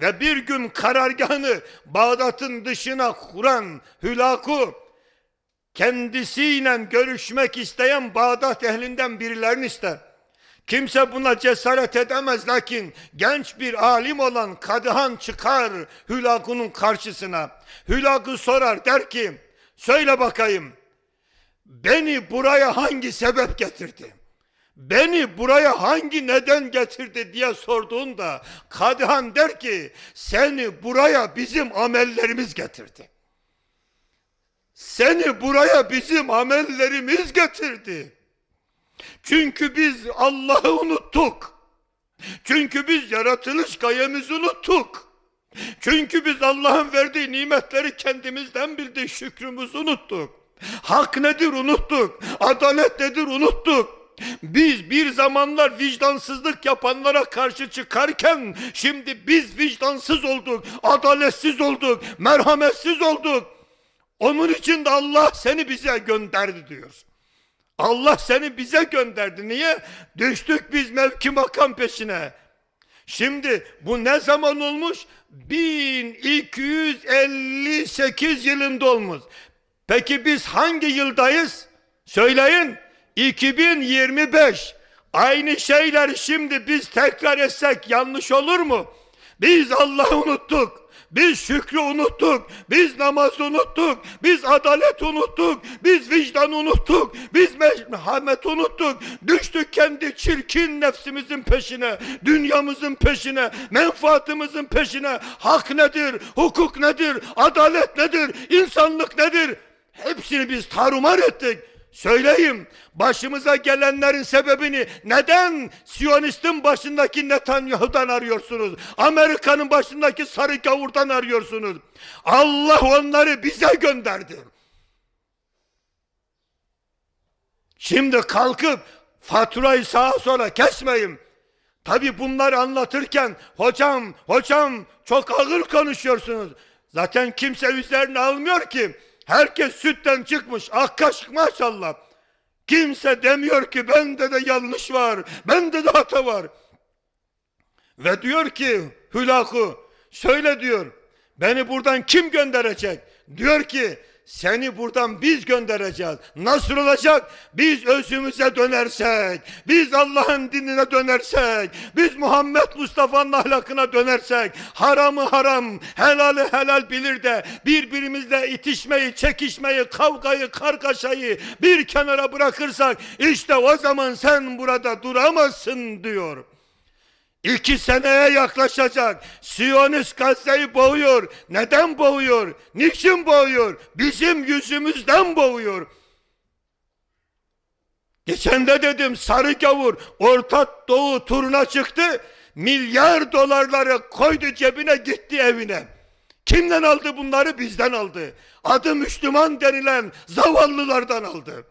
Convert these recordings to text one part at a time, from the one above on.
ve bir gün karargahını Bağdat'ın dışına kuran Hülaku kendisiyle görüşmek isteyen Bağdat ehlinden birilerini ister. Kimse buna cesaret edemez lakin genç bir alim olan Kadıhan çıkar Hülaku'nun karşısına. Hülaku sorar der ki söyle bakayım beni buraya hangi sebep getirdi? Beni buraya hangi neden getirdi diye sorduğunda Kadıhan der ki seni buraya bizim amellerimiz getirdi. Seni buraya bizim amellerimiz getirdi. Çünkü biz Allah'ı unuttuk. Çünkü biz yaratılış gayemizi unuttuk. Çünkü biz Allah'ın verdiği nimetleri kendimizden bildiği şükrümüzü unuttuk. Hak nedir unuttuk. Adalet nedir unuttuk. Biz bir zamanlar vicdansızlık yapanlara karşı çıkarken şimdi biz vicdansız olduk, adaletsiz olduk, merhametsiz olduk. Onun için de Allah seni bize gönderdi diyor. Allah seni bize gönderdi. Niye? Düştük biz mevki makam peşine. Şimdi bu ne zaman olmuş? 1258 yılında olmuş. Peki biz hangi yıldayız? Söyleyin. 2025. Aynı şeyler şimdi biz tekrar etsek yanlış olur mu? Biz Allah'ı unuttuk. Biz şükrü unuttuk. Biz namazı unuttuk. Biz adalet unuttuk. Biz vicdan unuttuk. Biz merhamet unuttuk. Düştük kendi çirkin nefsimizin peşine. Dünyamızın peşine. Menfaatimizin peşine. Hak nedir? Hukuk nedir? Adalet nedir? insanlık nedir? Hepsini biz tarumar ettik. Söyleyeyim başımıza gelenlerin sebebini neden Siyonistin başındaki Netanyahu'dan arıyorsunuz? Amerika'nın başındaki sarı gavurdan arıyorsunuz. Allah onları bize gönderdi. Şimdi kalkıp faturayı sağa sola kesmeyin. Tabi bunları anlatırken hocam hocam çok ağır konuşuyorsunuz. Zaten kimse üzerine almıyor ki. Herkes sütten çıkmış. Ak kaşık maşallah. Kimse demiyor ki bende de yanlış var. Bende de hata var. Ve diyor ki Hülaku söyle diyor. Beni buradan kim gönderecek? Diyor ki seni buradan biz göndereceğiz. Nasıl olacak? Biz özümüze dönersek, biz Allah'ın dinine dönersek, biz Muhammed Mustafa'nın ahlakına dönersek, haramı haram, helali helal bilir de birbirimizle itişmeyi, çekişmeyi, kavgayı, kargaşayı bir kenara bırakırsak işte o zaman sen burada duramazsın diyor. İki seneye yaklaşacak. Siyonist Gazze'yi boğuyor. Neden boğuyor? Niçin boğuyor? Bizim yüzümüzden boğuyor. Geçen de dedim sarı gavur Orta Doğu turuna çıktı. Milyar dolarları koydu cebine gitti evine. Kimden aldı bunları? Bizden aldı. Adı Müslüman denilen zavallılardan aldı.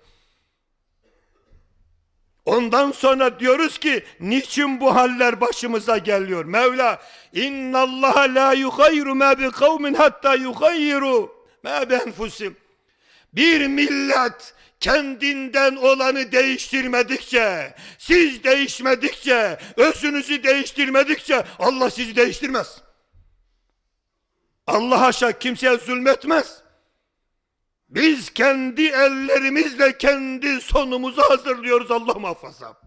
Ondan sonra diyoruz ki niçin bu haller başımıza geliyor? Mevla innallaha la yugayru ma bi kavmin hatta yugayru ma bi enfusim. Bir millet kendinden olanı değiştirmedikçe, siz değişmedikçe, özünüzü değiştirmedikçe Allah sizi değiştirmez. Allah haşa kimseye zulmetmez. Biz kendi ellerimizle kendi sonumuzu hazırlıyoruz Allah muhafaza.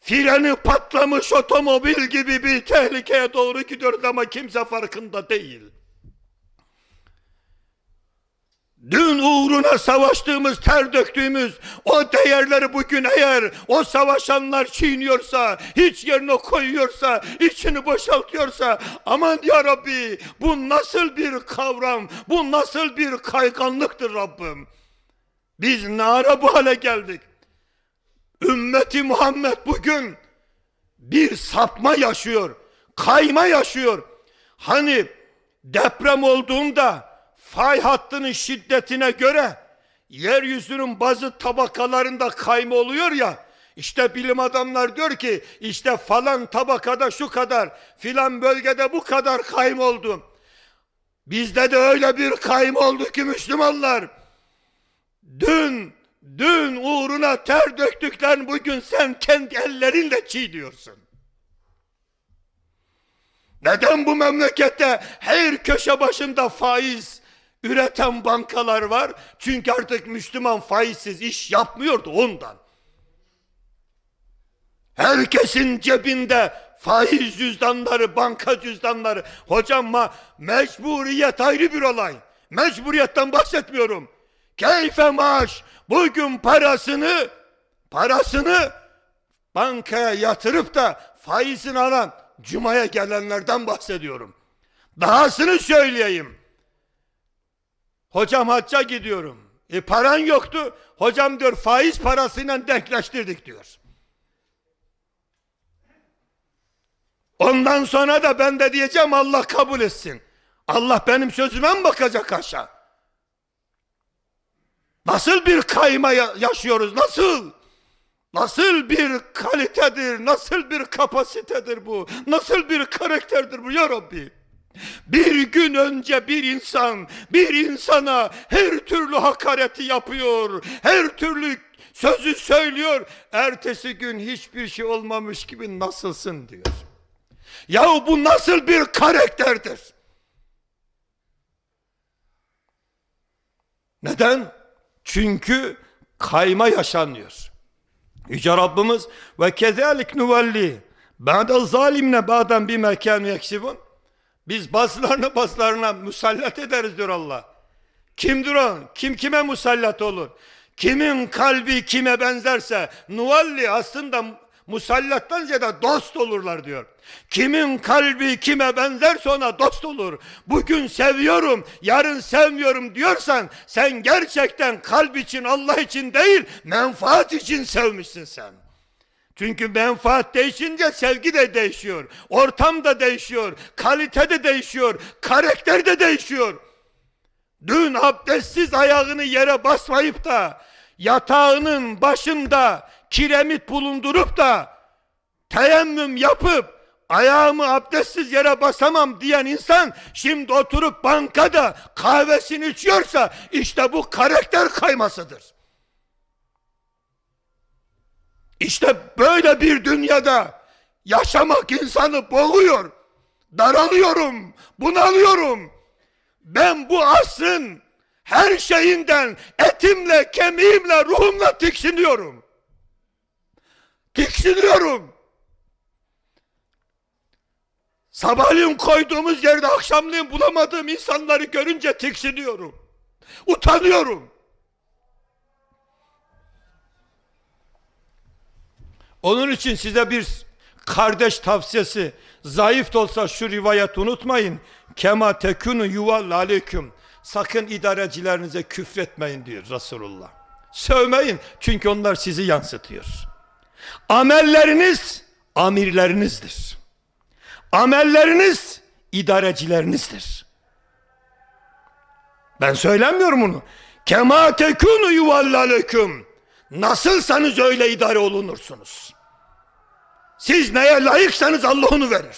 Freni patlamış otomobil gibi bir tehlikeye doğru gidiyoruz ama kimse farkında değil. Dün uğruna savaştığımız, ter döktüğümüz o değerleri bugün eğer o savaşanlar çiğniyorsa, hiç yerine koyuyorsa, içini boşaltıyorsa aman ya Rabbi bu nasıl bir kavram, bu nasıl bir kayganlıktır Rabbim. Biz nara bu hale geldik. Ümmeti Muhammed bugün bir sapma yaşıyor, kayma yaşıyor. Hani deprem olduğunda fay hattının şiddetine göre yeryüzünün bazı tabakalarında kayma oluyor ya. İşte bilim adamlar diyor ki işte falan tabakada şu kadar, filan bölgede bu kadar kayma oldu. Bizde de öyle bir kayma oldu ki Müslümanlar. Dün, dün uğruna ter döktüklerini bugün sen kendi ellerinle çiğniyorsun. Neden bu memlekette her köşe başında faiz üreten bankalar var? Çünkü artık Müslüman faizsiz iş yapmıyordu ondan. Herkesin cebinde faiz cüzdanları, banka cüzdanları. Hocam ma mecburiyet ayrı bir olay. Mecburiyetten bahsetmiyorum. Keyfe maaş bugün parasını parasını bankaya yatırıp da faizini alan cumaya gelenlerden bahsediyorum. Dahasını söyleyeyim. Hocam hacca gidiyorum. E paran yoktu. Hocam diyor faiz parasıyla denkleştirdik diyor. Ondan sonra da ben de diyeceğim Allah kabul etsin. Allah benim sözüme mi bakacak aşağı? Nasıl bir kayma ya- yaşıyoruz? Nasıl? Nasıl bir kalitedir? Nasıl bir kapasitedir bu? Nasıl bir karakterdir bu ya Rabbi? Bir gün önce bir insan bir insana her türlü hakareti yapıyor. Her türlü sözü söylüyor. Ertesi gün hiçbir şey olmamış gibi nasılsın diyor. Yahu bu nasıl bir karakterdir? Neden? Çünkü kayma yaşanıyor. Yüce Rabbimiz ve kezalik nuvalli ba'da zalimne ba'dan bir mekan yeksibun biz bazılarını bazılarına musallat ederiz diyor Allah. Kimdir o? Kim kime musallat olur? Kimin kalbi kime benzerse nuvalli aslında musallattan ziyade dost olurlar diyor. Kimin kalbi kime benzerse ona dost olur. Bugün seviyorum, yarın sevmiyorum diyorsan sen gerçekten kalp için Allah için değil menfaat için sevmişsin sen. Çünkü menfaat değişince sevgi de değişiyor. Ortam da değişiyor. Kalite de değişiyor. Karakter de değişiyor. Dün abdestsiz ayağını yere basmayıp da yatağının başında kiremit bulundurup da teyemmüm yapıp ayağımı abdestsiz yere basamam diyen insan şimdi oturup bankada kahvesini içiyorsa işte bu karakter kaymasıdır. İşte böyle bir dünyada yaşamak insanı boğuyor. Daralıyorum, bunalıyorum. Ben bu asrın her şeyinden etimle, kemiğimle, ruhumla tiksiniyorum. Tiksiniyorum. Sabahleyin koyduğumuz yerde akşamleyin bulamadığım insanları görünce tiksiniyorum. Utanıyorum. Onun için size bir kardeş tavsiyesi zayıf da olsa şu rivayet unutmayın. Kema tekunu yuval aleyküm. Sakın idarecilerinize küfretmeyin diyor Resulullah. Sövmeyin çünkü onlar sizi yansıtıyor. Amelleriniz amirlerinizdir. Amelleriniz idarecilerinizdir. Ben söylemiyorum bunu. Kema tekunu yuvallaleküm. Nasılsanız öyle idare olunursunuz. Siz neye layıksanız Allah onu verir.